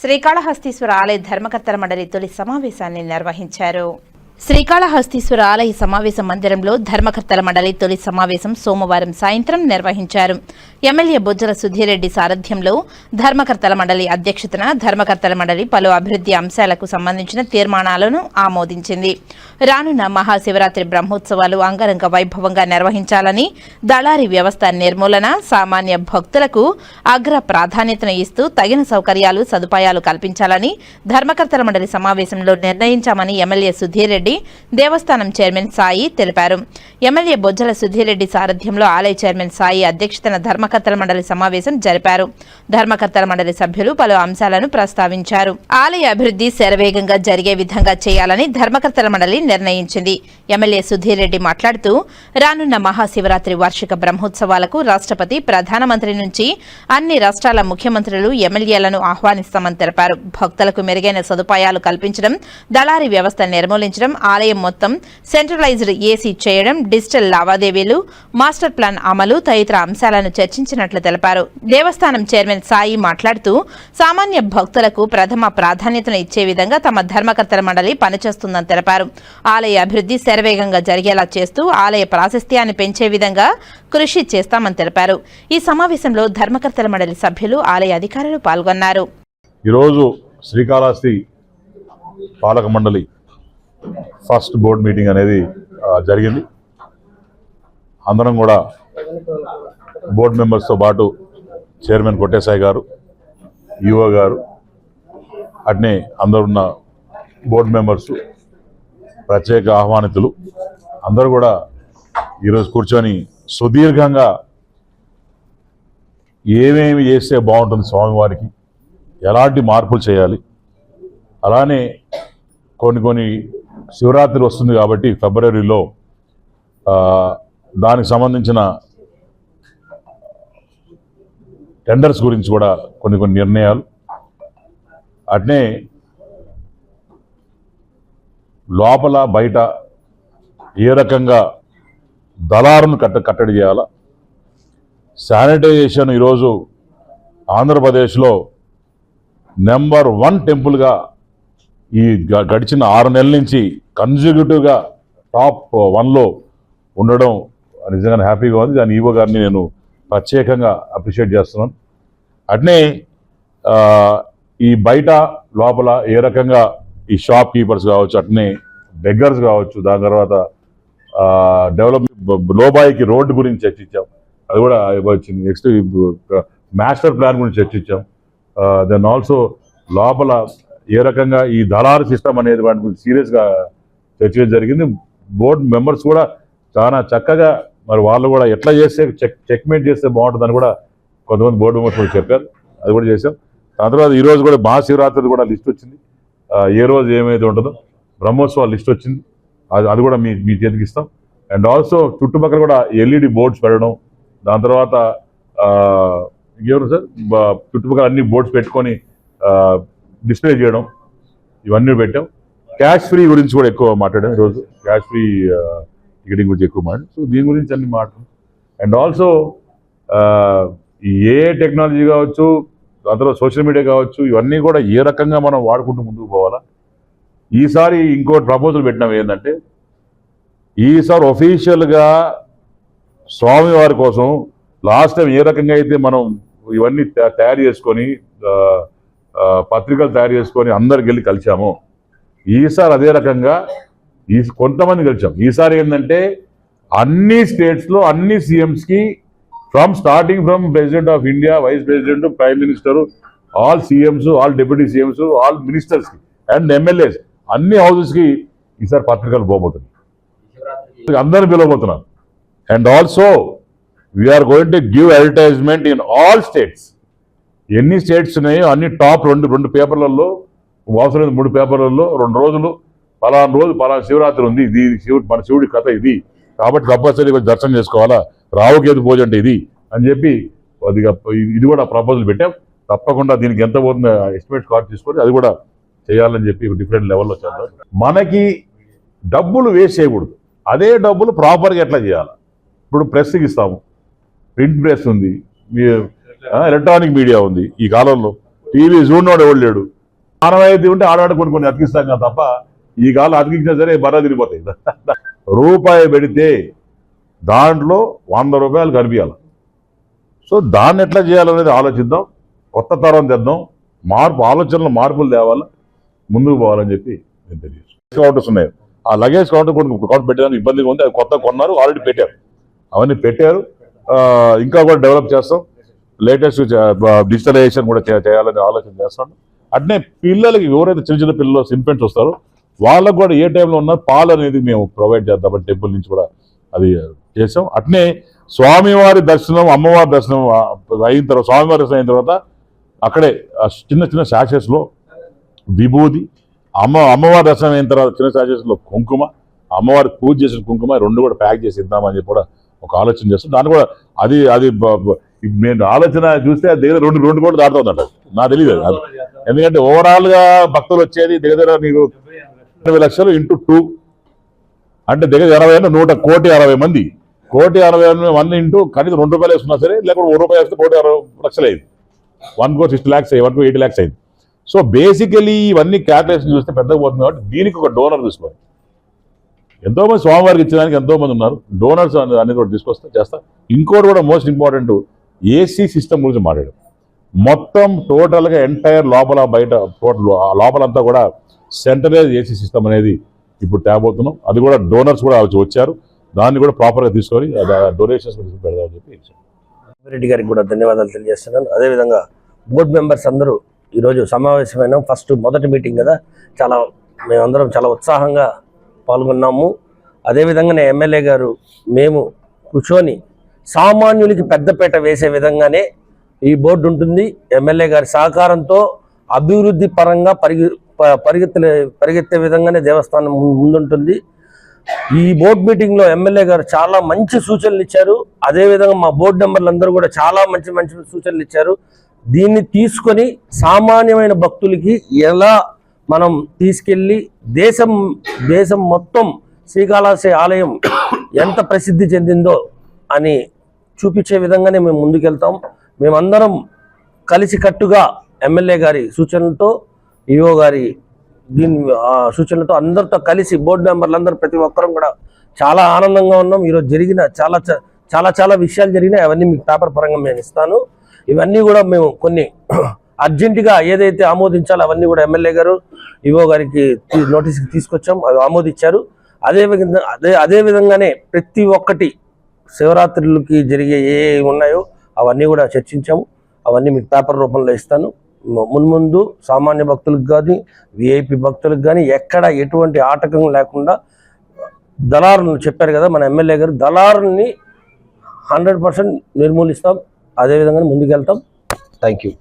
శ్రీకాళహస్తీశ్వర ఆలయ ధర్మకర్తల మండలి తొలి సమావేశాన్ని నిర్వహించారు. శ్రీకాళహస్తీశ్వర ఆలయ సమావేశ మందిరంలో ధర్మకర్తల మండలి తొలి సమావేశం సోమవారం సాయంత్రం నిర్వహించారు. ఎమ్మెల్యే బొజ్జల సుధీరెడ్డి సారథ్యంలో ధర్మకర్తల మండలి అధ్యక్షతన ధర్మకర్తల మండలి పలు అభివృద్ధి అంశాలకు సంబంధించిన తీర్మానాలను ఆమోదించింది. రానున్న మహాశివరాత్రి బ్రహ్మోత్సవాలు అంగరంగ వైభవంగా నిర్వహించాలని దళారీ వ్యవస్థ నిర్మూలన సామాన్య భక్తులకు అగ్ర ప్రాధాన్యతను ఇస్తూ తగిన సౌకర్యాలు సదుపాయాలు కల్పించాలని ధర్మకర్తల మండలి సమావేశంలో నిర్ణయించామని ఎమ్మెల్యే సుధీర్ రెడ్డి దేవస్థానం చైర్మన్ సాయి తెలిపారు. ఎమ్మెల్యే బొజ్జల సుధీర్ రెడ్డి సారథ్యంలో ఆలయ చైర్మన్ సాయి అధ్యక్షతన ధర్మకర్తల మండలి సమావేశం జరిపారు. ధర్మకర్తల మండలి సభ్యులు పలు అంశాలను ప్రస్తావించారు. ఆలయ అభివృద్ధి శరవేగంగా జరిగే విధంగా చేయాలని ధర్మకర్తల మండలి నిర్ణయించింది. ఎమ్మెల్యే సుధీర్ రెడ్డి మాట్లాడుతూ రానున్న మహాశివరాత్రి వార్షిక బ్రహ్మోత్సవాలకు రాష్ట్రపతి ప్రధానమంత్రి నుంచి అన్ని రాష్ట్రాల ముఖ్యమంత్రులు ఎమ్మెల్యేలను ఆహ్వానిస్తామని తెలిపారు. భక్తులకు మెరుగైన సదుపాయాలు కల్పించడం దళారీ వ్యవస్థ నిర్మూలించడం ఆలయం మొత్తం సెంట్రలైజ్డ్ ఏసీ చేయడం డిజిటల్ లావాదేవీలు మాస్టర్ ప్లాన్ అమలు తదితర అంశాలను చర్చించినట్లు తెలిపారు. దేవస్థానం చైర్మన్ సాయి మాట్లాడుతూ సామాన్య భక్తులకు ప్రథమ ప్రాధాన్యతను ఇచ్చే విధంగా తమ ధర్మకర్తల మండలి పనిచేస్తుందని తెలిపారు. ఆలయ అభివృద్ధి శరవేగంగా జరిగేలా చేస్తూ ఆలయ ప్రాశస్త్యాన్ని పెంచే విధంగా కృషి చేస్తామని తెలిపారు. ఈ సమావేశంలో ధర్మకర్తల మండలి సభ్యులు ఆలయ అధికారులు పాల్గొన్నారు. ఈరోజు శ్రీకాళహస్తి పాలక మండలి ఫస్ట్ బోర్డు మీటింగ్ అనేది జరిగింది. అందరం కూడా బోర్డు మెంబర్స్తో పాటు చైర్మన్ కొట్టేసాయి గారు ఈఓ గారు అట్నే అందరున్న బోర్డు మెంబర్స్ ప్రత్యేక ఆహ్వానితులు అందరూ కూడా ఈరోజు కూర్చొని సుదీర్ఘంగా ఏమేమి చేస్తే బాగుంటుంది స్వామివారికి ఎలాంటి మార్పులు చేయాలి అలానే కొన్ని కొన్ని శివరాత్రి వస్తుంది కాబట్టి ఫిబ్రవరిలో దానికి సంబంధించిన టెండర్స్ గురించి కూడా కొన్ని కొన్ని నిర్ణయాలు. అట్నే లోపల బయట ఏ రకంగా దళారును కట్ట కట్టడి చేయాలా? శానిటైజేషన్ ఈరోజు ఆంధ్రప్రదేశ్లో నెంబర్ వన్ టెంపుల్గా ఈ గ- గడిచిన ఆరు నెలల నుంచి కన్జ్యూటివ్గా టాప్ వన్లో ఉండడం నిజంగా హ్యాపీగా ఉంది. దాని ఈవో గారిని నేను ప్రత్యేకంగా అప్రిషియేట్ చేస్తున్నాను. అట్నే ఈ బయట లోపల ఏ రకంగా ఈ షాప్ కీపర్స్ కావచ్చు అట్నే బెగ్గర్స్ కావచ్చు దాని తర్వాత డెవలప్మెంట్ లోబాయికి రోడ్డు గురించి చర్చించాం. అది కూడా వచ్చింది. నెక్స్ట్ మాస్టర్ ప్లాన్ గురించి చర్చించాం. దెన్ ఆల్సో లోపల ఏ రకంగా ఈ దళారు సిస్టమ్ అనేది వాటి గురించి సీరియస్గా చర్చ జరిగింది. బోర్డు మెంబర్స్ కూడా చాలా చక్కగా మరి వాళ్ళు కూడా ఎట్లా చేస్తే చెక్ చెక్మేట్ చేస్తే బాగుంటుందని కూడా కొంతమంది బోర్డు మెంబర్స్ కూడా చెప్పారు. అది కూడా చేశాం. దాని తర్వాత ఈ రోజు కూడా మహాశివరాత్రి కూడా లిస్ట్ వచ్చింది. ఏ రోజు ఏమైతే ఉంటుందో బ్రహ్మోత్సవాల లిస్ట్ వచ్చింది. అది అది కూడా మీ మీ చేతికి ఇస్తాం. అండ్ ఆల్సో చుట్టుపక్కల కూడా ఎల్ఈడి బోర్డ్స్ పెట్టడం దాని తర్వాత ఇంకేమన్నా సార్? చుట్టుపక్కల అన్ని బోర్డ్స్ పెట్టుకొని డిస్ప్లే చేయడం ఇవన్నీ పెట్టాం. క్యాష్ ఫ్రీ గురించి కూడా ఎక్కువ మాట్లాడాం ఈరోజు. క్యాష్ ఫ్రీ టికెటింగ్ గురించి ఎక్కువ మాట్లాడాం. సో దీని గురించి అన్ని మాట్లాడు. అండ్ ఆల్సో ఏ టెక్నాలజీ కావచ్చు అందులో సోషల్ మీడియా కావచ్చు ఇవన్నీ కూడా ఏ రకంగా మనం వాడుకుంటూ ముందుకు పోవాలా? ఈసారి ఇంకోటి ప్రపోజల్ పెట్టినాం ఏంటంటే ఈసారి ఒఫీషియల్గా స్వామివారి కోసం లాస్ట్ టైం ఏ రకంగా అయితే మనం ఇవన్నీ తయారు చేసుకొని పత్రికలు తయారు చేసుకొని అందరికి వెళ్ళి కలిసాము ఈసారి అదే రకంగా ఈ కొంతమంది కలిసాం ఈసారి ఏంటంటే అన్ని స్టేట్స్లో అన్ని సీఎంస్కి from starting from president of India vice president prime minister all CMs all deputy CMs all మినిస్టర్స్కి and MLAs అన్ని హౌసెస్కి ఈసారి పత్రికలు పోబోతున్నాయి. అందరిని పిలవబోతున్నారు. And also we are going to give advertisement in all states ఎన్ని స్టేట్స్ ఉన్నాయో అన్ని టాప్ రెండు రెండు పేపర్లలో అవసరమైన మూడు పేపర్లలో రెండు రోజులు పలానా రోజు పలానా శివరాత్రి ఉంది ఇది శివుడు మన శివుడి కథ ఇది. కాబట్టి కంపల్సరీ కొంచెం దర్శనం చేసుకోవాలా? రావుకేతు పూజ అంటే ఇది అని చెప్పి అది ఇది కూడా ప్రపోజల్ పెట్టాం. తప్పకుండా దీనికి ఎంత పోతుందో ఎస్టిమేట్ కార్డ్ తీసుకొని అది కూడా చేయాలని చెప్పి డిఫరెంట్ లెవెల్లో చేద్దాం మనకి డబ్బులు వేస్ట్ చేయకూడదు అదే డబ్బులు ప్రాపర్గా ఎట్లా చేయాలి? ఇప్పుడు ప్రెస్కి ఇస్తాము. ప్రింట్ ప్రెస్ ఉంది. మీ- ఎలక్ట్రానిక్ మీడియా ఉంది ఈ కాలంలో. టీవీ చూడనోడు ఎవడు లేడు. మానవాయితీ ఉంటే ఆడవాడు కొన్ని కొన్ని అతికిస్తాం కదా తప్ప ఈ కాలం అతికించినా సరే బర్ర తిరిగిపోతాయి రూపాయి పెడితే దాంట్లో వంద రూపాయలు కనిపించాలి. సో దాన్ని ఎట్లా చేయాలనేది ఆలోచిద్దాం. కొత్త తరం తెద్దాం. మార్పు ఆలోచనలు మార్పులు తేవాలి. ముందుకు పోవాలని చెప్పి నేను తెలియజేస్తాను కౌంటర్స్ ఉన్నాయి. ఆ లగేజ్ కౌంటర్ కొన్ని కౌంటర్ పెట్టడానికి ఇబ్బందిగా ఉంది. అది కొత్త కొన్నారు ఆల్రెడీ పెట్టారు. అవన్నీ పెట్టారు. ఇంకా కూడా డెవలప్ చేస్తాం. లేటెస్ట్ డిజిటలైజేషన్ కూడా చే- చేయాలని ఆలోచన చేస్తాను. అట్నే పిల్లలకి ఎవరైతే చిన్న చిన్న పిల్లలు ఇన్ఫెంట్స్ వస్తారో వాళ్ళకు కూడా ఏ టైంలో ఉన్నా పాలు అనేది మేము ప్రొవైడ్ చేద్దామని టెంపుల్ నుంచి కూడా అది చేసాం అట్నే స్వామివారి దర్శనం అమ్మవారి దర్శనం అయిన తర్వాత స్వామివారి దర్శనం అయిన తర్వాత అక్కడే చిన్న చిన్న sachets విభూతి విభూది అమ్మ అమ్మవారి దర్శనం అయిన తర్వాత చిన్న sachets కుంకుమ అమ్మవారి పూజ చేసిన కుంకుమ రెండు కూడా ప్యాక్ చేసి ఇద్దామని చెప్పి కూడా ఒక ఆలోచన చేస్తాం. దాన్ని కూడా అది అది నేను ఆలోచన చూస్తే దగ్గర రెండు రెండు కోట్లు దాటుతుందంట. నాకు తెలియదు ఎందుకంటే ఓవరాల్గా భక్తులు వచ్చేది దగ్గర నీకు ఎనభై లక్షలు ఇంటూ టూ. అంటే దగ్గర ఇరవై అంటే నూట కోటి అరవై మంది. కోటి అరవై వన్ మంది ఇంటూ కనీసం రెండు రూపాయలు వేసుకున్నా సరే లేకపోతే ఒక రూపాయలు వేస్తే కోటి అరవై లక్షలు అయింది వన్ కోర్ సిక్స్టీ ల్యాక్స్ అయ్యి వన్ కోర్ ఎయిటీ ల్యాక్స్ అయింది సో బేసికలీ ఇవన్నీ క్యాల్కులేషన్ చూస్తే పెద్దగా పోతుంది కాబట్టి దీనికి ఒక డోనర్ తీసుకోవాలి ఎంతో మంది స్వామివారికి ఇచ్చడానికి ఎంతో మంది ఉన్నారు. డోనర్స్ అనేది కూడా తీసుకొస్తా చేస్తా. ఇంకోటి కూడా మోస్ట్ ఇంపార్టెంట్ ఏసీ సిస్టమ్ గురించి మాట్లాడు. మొత్తం టోటల్గా ఎంటైర్ లోపల బయట టోటల్ లోపలంతా కూడా సెంట్రలైజ్ ఏసీ సిస్టమ్ అనేది ఇప్పుడు తేబోతున్నాం. అది కూడా డోనర్స్ కూడా వచ్చారు. దాన్ని కూడా ప్రాపర్గా తీసుకొని డొనేషన్స్ పెడదామని చెప్పి రెడ్డి గారికి కూడా ధన్యవాదాలు తెలియజేస్తున్నాను. అదేవిధంగా బోర్డు మెంబర్స్ అందరూ ఈరోజు సమావేశమైన. ఫస్ట్ మొదటి మీటింగ్ కదా. చాలా మేమందరం చాలా ఉత్సాహంగా పాల్గొన్నాము. అదేవిధంగానే ఎమ్మెల్యే గారు మేము కూర్చొని సామాన్యులకి పెద్దపేట వేసే విధంగానే ఈ బోర్డు ఉంటుంది. ఎమ్మెల్యే గారి సహకారంతో అభివృద్ధి పరంగా పరిగె ప- పరిగెత్తే పరిగెత్తే విధంగానే దేవస్థానం ముందుంటుంది. ఈ బోర్డు మీటింగ్లో ఎమ్మెల్యే గారు చాలా మంచి సూచనలు ఇచ్చారు. అదే విధంగా మా బోర్డు మెంబర్లు అందరూ కూడా చాలా మంచి మంచి సూచనలు ఇచ్చారు. దీన్ని తీసుకొని సామాన్యమైన భక్తులకి ఎలా మనం తీసుకెళ్ళి దేశం దేశం మొత్తం శ్రీకాళహస్తి ఆలయం ఎంత ప్రసిద్ధి చెందిందో అని చూపించే విధంగానే మేము ముందుకెళ్తాం. మేమందరం కలిసికట్టుగా ఎమ్మెల్యే గారి సూచనలతో ఈఓ గారి దీని సూచనలతో అందరితో కలిసి బోర్డు మెంబర్లందరూ ప్రతి ఒక్కరం కూడా చాలా ఆనందంగా ఉన్నాం. ఈరోజు జరిగిన చాలా చాలా చాలా విషయాలు జరిగినాయి. అవన్నీ మీకు పేపర్ పరంగా నేను ఇస్తాను. ఇవన్నీ కూడా మేము కొన్ని అర్జెంటుగా ఏదైతే ఆమోదించాలో అవన్నీ కూడా ఎమ్మెల్యే గారు ఈఓ గారికి తీ- నోటీస్కి తీసుకొచ్చాం. అవి ఆమోదించారు. అదే విధంగా అదే అదే విధంగానే ప్రతి ఒక్కటి శివరాత్రులకి జరిగే ఏ ఉన్నాయో అవన్నీ కూడా చర్చించాము. అవన్నీ మీకు పేపర్ రూపంలో ఇస్తాను. మున్ముందు సామాన్య భక్తులకు కానీ విఐపి భక్తులకు కానీ ఎక్కడ ఎటువంటి ఆటకం లేకుండా దళారులను చెప్పారు కదా మన ఎమ్మెల్యే గారు దళారుల్ని హండ్రెడ్ పర్సెంట్ నిర్మూలిస్తాం. అదేవిధంగా ముందుకెళ్తాం. Thank you